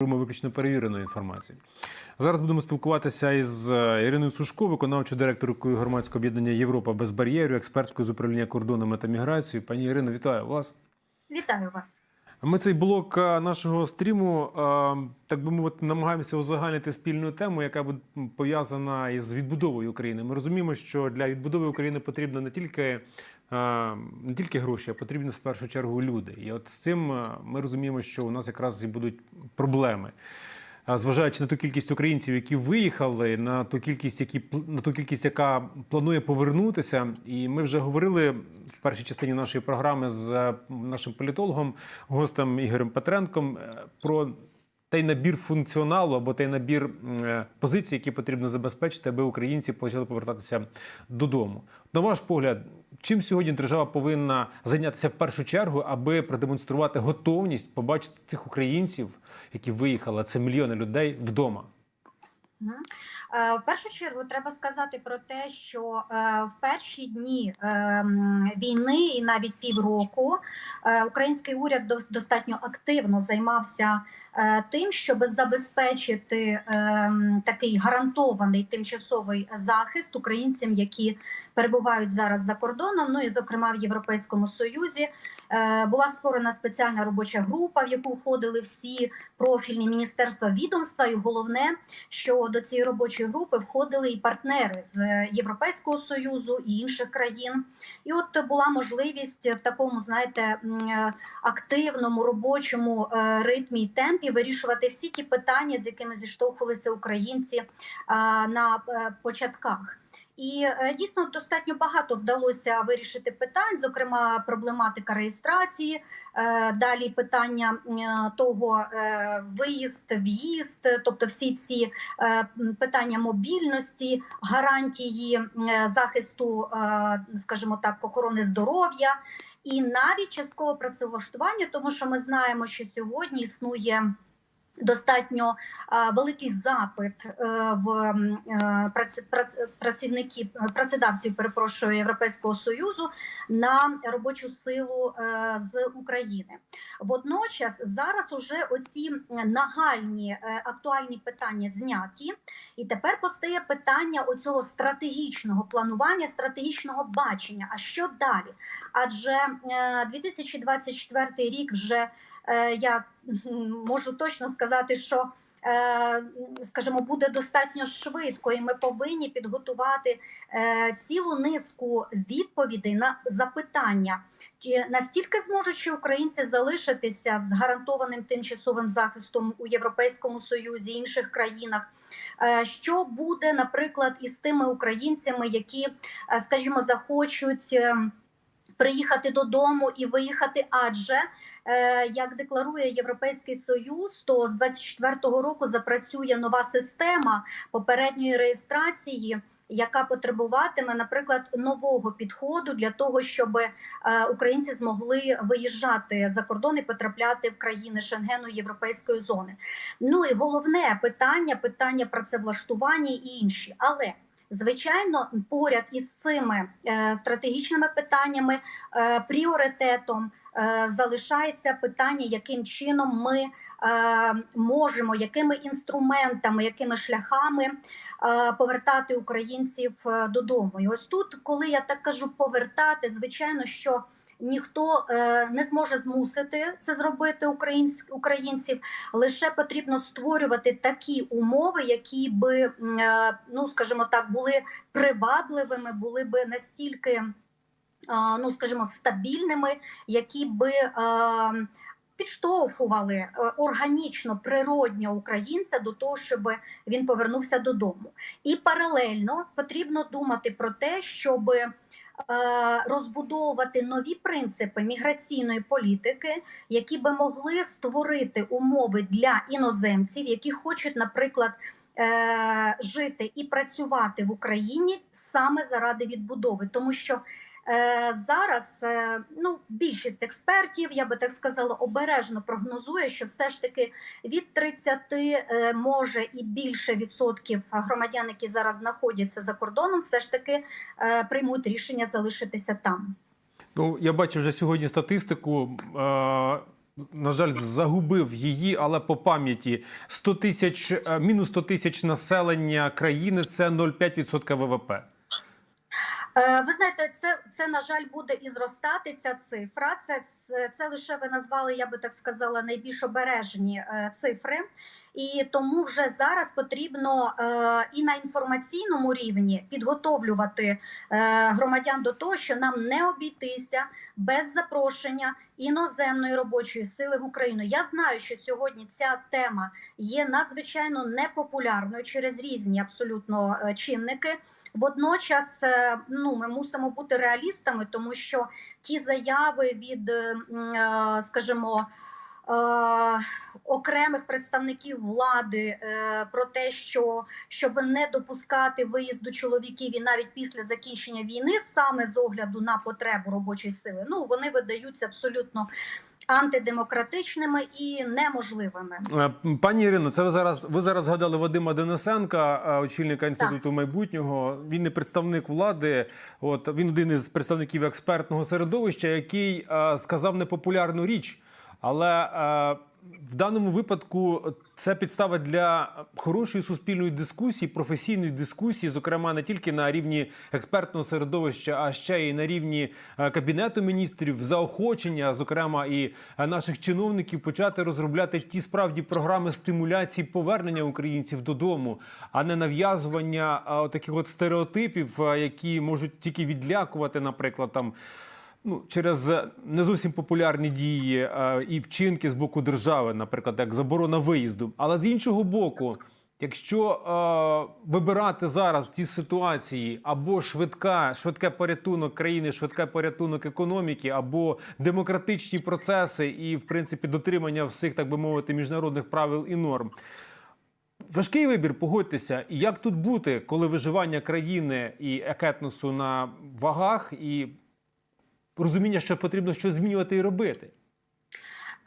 Виключно перевіреної інформації. Зараз будемо спілкуватися із е, Іриною Сушко, виконавчою директоркою громадського об'єднання Європа без бар'єрів, експерткою з управління кордонами та міграцією. Пані Ірино, вітаю вас. Вітаю вас. Ми цей блок е, нашого стріму, е, так би мовити, намагаємося узагальнити спільну тему, яка буде пов'язана із відбудовою України. Ми розуміємо, що для відбудови України потрібно не тільки, е, не тільки гроші, а потрібні в першу чергу люди. І от з цим ми розуміємо, що у нас якраз і будуть проблеми. Зважаючи на ту кількість українців, які виїхали, на ту кількість, які на ту кількість, яка планує повернутися, і ми вже говорили в першій частині нашої програми з е, нашим політологом, гостем Ігорем Петренком е, про той набір функціоналу або той набір е, позицій, які потрібно забезпечити, аби українці почали повертатися додому. На ваш погляд, чим сьогодні держава повинна зайнятися в першу чергу, аби продемонструвати готовність побачити цих українців, які виїхали, це мільйони людей вдома? Е, В першу чергу треба сказати про те, що е, в перші дні е, війни і навіть півроку е, український уряд дос- достатньо активно займався тим, щоб забезпечити е, такий гарантований тимчасовий захист українцям, які перебувають зараз за кордоном, ну і зокрема в Європейському Союзі. Е, Була створена спеціальна робоча група, в яку входили всі профільні міністерства відомства, і головне, що до цієї робочої групи входили і партнери з Європейського союзу і інших країн. І от була можливість в такому, знаєте, е, активному робочому е, ритмі і темпі вирішувати всі ті питання, з якими зіштовхувалися українці на початках. І е, дійсно достатньо багато вдалося вирішити питань, зокрема проблематика реєстрації, е, далі питання того е, виїзд, в'їзд, тобто всі ці питання мобільності, гарантії захисту, скажімо так, охорони здоров'я. І навіть частково працевлаштування, тому що ми знаємо, що сьогодні існує достатньо а, великий запит е, в е, праці, працівників працедавців, перепрошую Європейського союзу на робочу силу е, з України. Водночас зараз уже оці нагальні е, актуальні питання зняті, і тепер постає питання оцього стратегічного планування, стратегічного бачення. А що далі? Адже е, 2024 рік вже е, я можу точно сказати, що е, скажімо, буде достатньо швидко, і ми повинні підготувати е, цілу низку відповідей на запитання. Чи настільки зможуть ще українці залишитися з гарантованим тимчасовим захистом у Європейському Союзі інших країнах? Е, Що буде, наприклад, із тими українцями, які, е, скажімо, захочуть е, приїхати додому і виїхати? Адже е, як декларує Європейський Союз, то з 24-го року запрацює нова система попередньої реєстрації. Яка потребуватиме, наприклад, нового підходу для того, щоб е, українці змогли виїжджати за кордон і потрапляти в країни Шенгену Європейської зони. Ну і головне питання питання працевлаштування і інші. Але звичайно, поряд із цими е, стратегічними питаннями е, пріоритетом е, залишається питання, яким чином ми е, можемо, якими інструментами, якими шляхами е, повертати українців е, додому. І ось тут, коли я так кажу, повертати, звичайно, що ніхто е, не зможе змусити це зробити українців. Лише потрібно створювати такі умови, які би, е, ну скажімо так, були привабливими, були би настільки, ну скажімо, стабільними, які би. Підштовхували е, органічно, природньо українця до того, щоб він повернувся додому. І паралельно потрібно думати про те, щоб е, розбудовувати нові принципи міграційної політики, які би могли створити умови для іноземців, які хочуть, наприклад, е, жити і працювати в Україні саме заради відбудови, тому що Зараз е, ну більшість експертів, я би так сказала, обережно прогнозує, що все ж таки від 30, е, може і більше відсотків громадян, які зараз знаходяться за кордоном, все ж таки е, приймуть рішення залишитися там. Ну, я бачив вже сьогодні статистику. Е, на жаль, загубив її, але по пам'яті 100 тисяч, е, мінус 100 тисяч населення країни це 0,5% ВВП. Е, Ви знаєте, це, це на жаль буде і зростати ця цифра. Це, це, лише ви назвали, я би так сказала, найбільш обережні е, цифри. І тому вже зараз потрібно е, і на інформаційному рівні підготовлювати громадян до того, що нам не обійтися без запрошення іноземної робочої сили в Україну. Я знаю, що сьогодні ця тема є надзвичайно непопулярною через різні абсолютно чинники. Водночас, е, ну ми мусимо бути реалістами, тому що ті заяви від, е, е, скажімо, окремих представників влади про те, що щоб не допускати виїзду чоловіків і навіть після закінчення війни, саме з огляду на потребу робочої сили, ну вони видаються абсолютно антидемократичними і неможливими. Е, Пані Ірино, це ви зараз ви зараз згадали Вадима Денисенка, е, очільника інституту майбутнього. Він не представник влади. От він один із представників експертного середовища, який е, сказав непопулярну річ. Але е, в даному випадку це підстава для хорошої суспільної дискусії, професійної дискусії, зокрема не тільки на рівні експертного середовища, а ще й на рівні е, кабінету міністрів, заохочення, зокрема і е, наших чиновників, почати розробляти ті справді програми стимуляції повернення українців додому, а не нав'язування е, таких от стереотипів, які можуть тільки відлякувати, наприклад, там ну, через не зовсім популярні дії е, і вчинки з боку держави, наприклад, як заборона виїзду. Але з іншого боку, якщо е, вибирати зараз в цій ситуації або швидка, швидке порятунок країни, швидке порятунок економіки, або демократичні процеси і, в принципі, дотримання всіх, так би мовити, міжнародних правил і норм. Важкий вибір, погодьтеся. І як тут бути, коли виживання країни і екетносу на вагах, і розуміння, що потрібно щось змінювати і робити?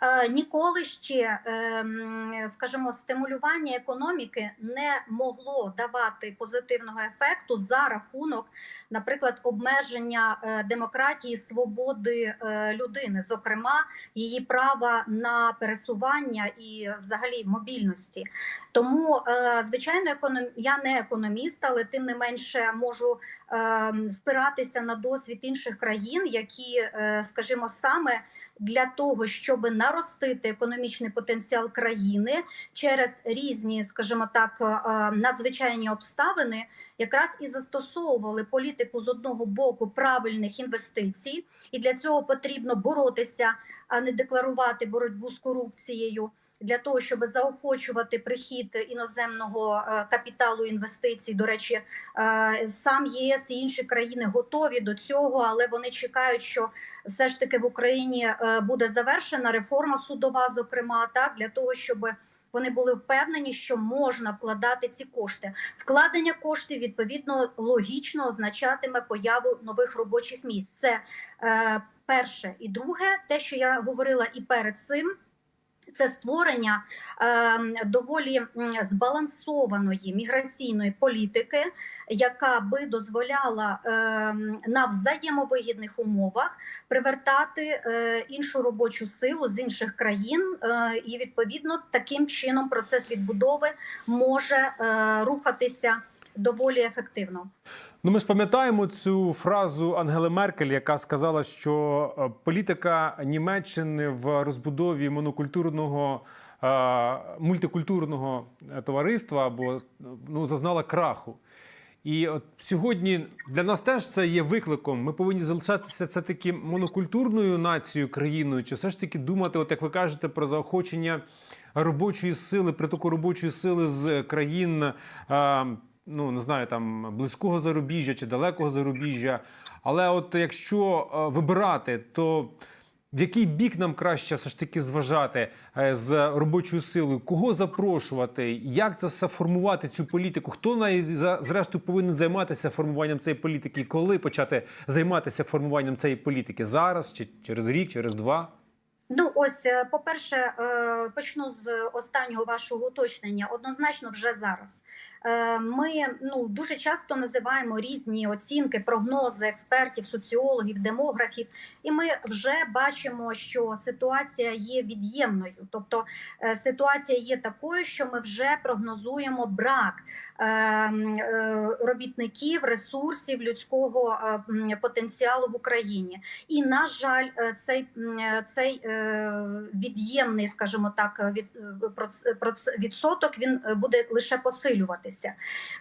Е, Ніколи ще, ем, скажімо, стимулювання економіки не могло давати позитивного ефекту за рахунок, наприклад, обмеження е, демократії, свободи е, людини, зокрема її права на пересування і взагалі мобільності. Тому, е, звичайно, я не економіст, але тим не менше можу ем, спиратися на досвід інших країн, які, е, скажімо, саме для того, щоб наростити економічний потенціал країни через різні, скажімо так, е, надзвичайні обставини, якраз і застосовували політику з одного боку правильних інвестицій, і для цього потрібно боротися, а не декларувати боротьбу з корупцією. Для того щоб заохочувати прихід іноземного е, капіталу інвестицій, до речі, е, сам ЄС і інші країни готові до цього, але вони чекають, що все ж таки в Україні е, буде завершена реформа судова, зокрема, так для того, щоб вони були впевнені, що можна вкладати ці кошти. Вкладення коштів відповідно логічно означатиме появу нових робочих місць. Це е, перше і друге, те, що я говорила і перед цим. Це створення е, доволі збалансованої міграційної політики, яка би дозволяла е, на взаємовигідних умовах привертати е, іншу робочу силу з інших країн, е, і відповідно таким чином процес відбудови може е, рухатися доволі ефективно. Ну, ми ж пам'ятаємо цю фразу Ангели Меркель, яка сказала, що е, політика Німеччини в розбудові монокультурного е, мультикультурного е, товариства або ну зазнала краху. І от сьогодні для нас теж це є викликом. Ми повинні залишатися це таки монокультурною нацією, країною, чи все ж таки думати, от як ви кажете, про заохочення робочої сили, притоку робочої сили з країн. Ну, не знаю, там близького зарубіжжя чи далекого зарубіжжя. Але от якщо е, вибирати, то в який бік нам краще все ж таки зважати е, з робочою силою? Кого запрошувати? Як це все формувати, цю політику? Хто най- зрештою повинен займатися формуванням цієї політики? Коли почати займатися формуванням цієї політики? Зараз чи через рік, через два? Ну, ось, е, по-перше, почну з останнього вашого уточнення. Однозначно, вже зараз. Е, Ми ну дуже часто називаємо різні оцінки, прогнози експертів, соціологів, демографів, і ми вже бачимо, що ситуація є від'ємною. Тобто е, ситуація є такою, що ми вже прогнозуємо брак е, робітників, ресурсів людського потенціалу в Україні. І на жаль, цей, цей від'ємний, скажімо так, відсоток він буде лише посилюватися.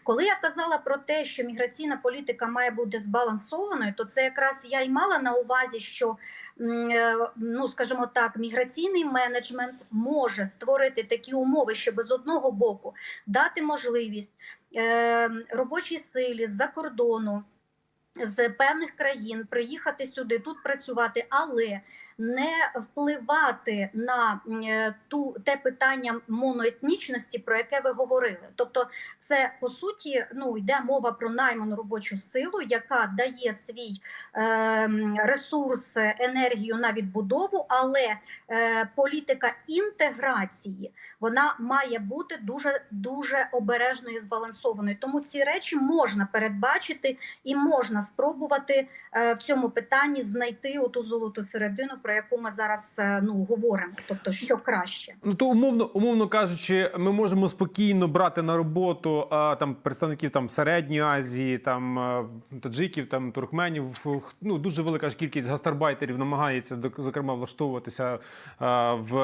Коли я казала про те, що міграційна політика має бути збалансованою, то це якраз я й мала на увазі, що е, ну скажімо так, міграційний менеджмент може створити такі умови, щоб з одного боку дати можливість е, робочій силі з-за кордону. З певних країн приїхати сюди, тут працювати, але не впливати на е, ту те питання моноетнічності, про яке ви говорили. Тобто, це по суті ну йде мова про найману робочу силу, яка дає свій е, ресурс, енергію на відбудову, але е, політика інтеграції вона має бути дуже дуже обережною і збалансованою. Тому ці речі можна передбачити і можна спробувати е, в цьому питанні знайти оту золоту середину, про яку ми зараз е, ну говоримо. Тобто, що краще. Ну то умовно, умовно кажучи, ми можемо спокійно брати на роботу а, там представників там Середньої Азії, там таджиків, там туркменів. Ну дуже велика ж кількість гастарбайтерів намагається зокрема влаштовуватися а, в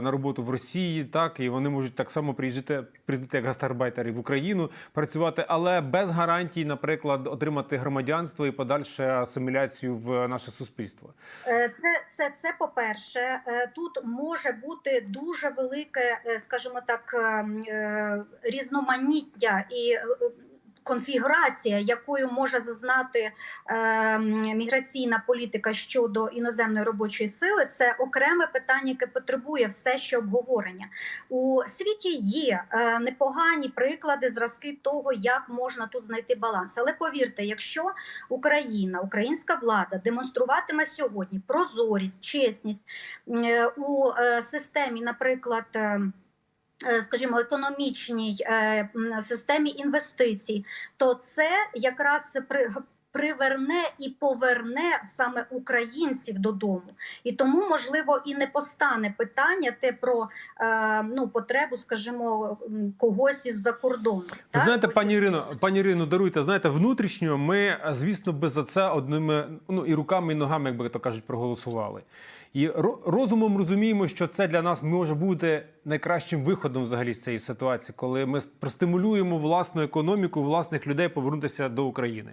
на роботу в Росії, так і вони можуть так само приїжджати, приїздити як гастарбайтери в Україну, працювати, але без гарантій, наприклад, отримати громадянство і подальше асиміляцію в наше суспільство. Е, Це, це, це по-перше, Е, тут може бути дуже велике, е, скажімо так, е, е, різноманіття і конфігурація, якою може зазнати е, міграційна політика щодо іноземної робочої сили, це окреме питання, яке потребує все ще обговорення. У світі є е, непогані приклади, зразки того, як можна тут знайти баланс. Але повірте, якщо Україна, українська влада демонструватиме сьогодні прозорість, чесність е, у е, системі, наприклад. е, Скажімо, економічній е, системі інвестицій, то це якраз при, приверне і поверне саме українців додому. І тому, можливо, і не постане питання те про е, ну, потребу, скажімо, когось із-за кордону. Ви так? знаєте, пані Ірино, пані Ірино, даруйте, знаєте, внутрішньо ми, звісно, би за це одними ну і руками, і ногами, як би то кажуть, проголосували. І ро- розумом розуміємо, що це для нас може бути найкращим виходом взагалі з цієї ситуації, коли ми простимулюємо власну економіку, власних людей повернутися до України.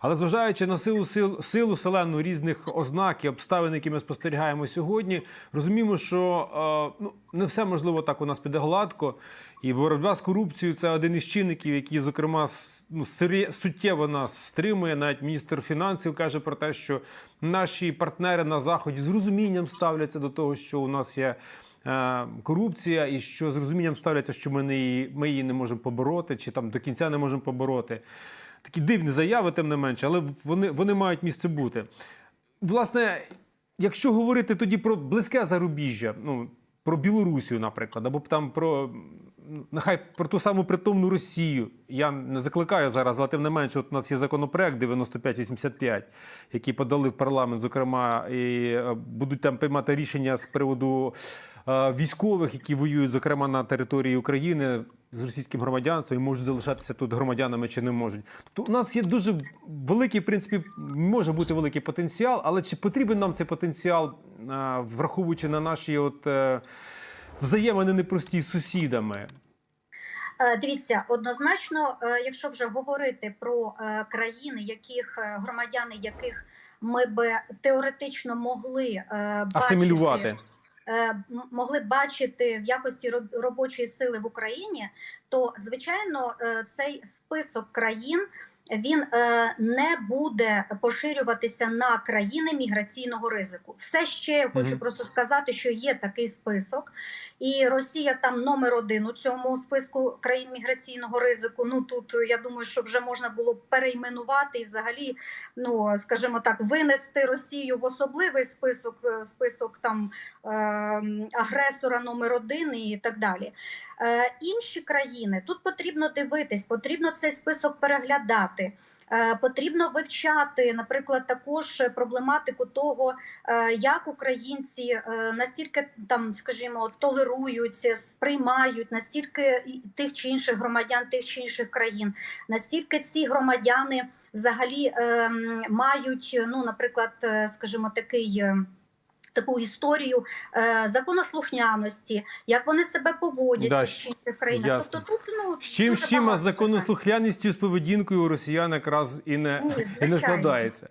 Але зважаючи на силу сил, силу селену різних ознак і обставин, які ми спостерігаємо сьогодні, розуміємо, що е, ну не все можливо так у нас піде гладко. І боротьба з корупцією це один із чинників, який, зокрема, ну, суттєво нас стримує. Навіть міністр фінансів каже про те, що наші партнери на заході з розумінням ставляться до того, що у нас є. е, Корупція, і що з розумінням ставляться, що ми, не її, ми її не можемо побороти, чи там до кінця не можемо побороти. Такі дивні заяви, тим не менше, але вони, вони мають місце бути. Власне, якщо говорити тоді про близьке зарубіжжя, ну про Білорусію, наприклад, або там про нехай про ту саму притомну Росію. Я не закликаю зараз, але тим не менше, от у нас є законопроект 9585, який подали в парламент, зокрема, і е, будуть там приймати рішення з приводу військових, які воюють, зокрема на території України з російським громадянством і можуть залишатися тут громадянами чи не можуть. Тобто у нас є дуже великий, в принципі, може бути великий потенціал, але чи потрібен нам цей потенціал, е, враховуючи на наші от е, взаємини непрості з сусідами? Е, Дивіться, однозначно, е, якщо вже говорити про е, країни, яких е, громадяни яких ми би теоретично могли е, бачити, Асимілювати. Е, могли бачити в якості робочої сили в Україні, то звичайно е, цей список країн. Він е, не буде поширюватися на країни міграційного ризику. Все ще я хочу просто сказати, що є такий список, і Росія там номер один у цьому списку країн міграційного ризику. Ну тут я думаю, що вже можна було перейменувати і взагалі, ну скажімо так, винести Росію в особливий список, е, список там е, агресора номер один і так далі. Е, інші країни тут потрібно дивитись, потрібно цей список переглядати. Е, Потрібно вивчати, наприклад, також проблематику того, е, як українці настільки там, скажімо, толерують, сприймають настільки тих чи інших громадян тих чи інших країн, настільки ці громадяни взагалі ем, мають, ну, наприклад, скажімо, такий. Таку історію е, законослухняності, як вони себе поводять Да, в інших країнах. ясно. Тобто тут ну З чим, з чим а законослухняністю з поведінкою у росіян якраз і не, Ні, і не складається.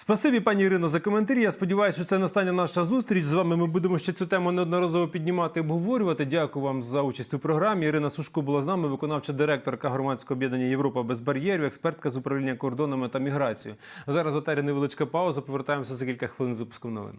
Спасибі, пані Ірино, за коментарі. Я сподіваюся, що це не остання наша зустріч. З вами ми будемо ще цю тему неодноразово піднімати і обговорювати. Дякую вам за участь у програмі. Ірина Сушко була з нами, виконавча директорка громадського об'єднання Європа без бар'єрів, експертка з управління кордонами та міграцією. Зараз в етері невеличка пауза. Повертаємося за кілька хвилин з випуском новин.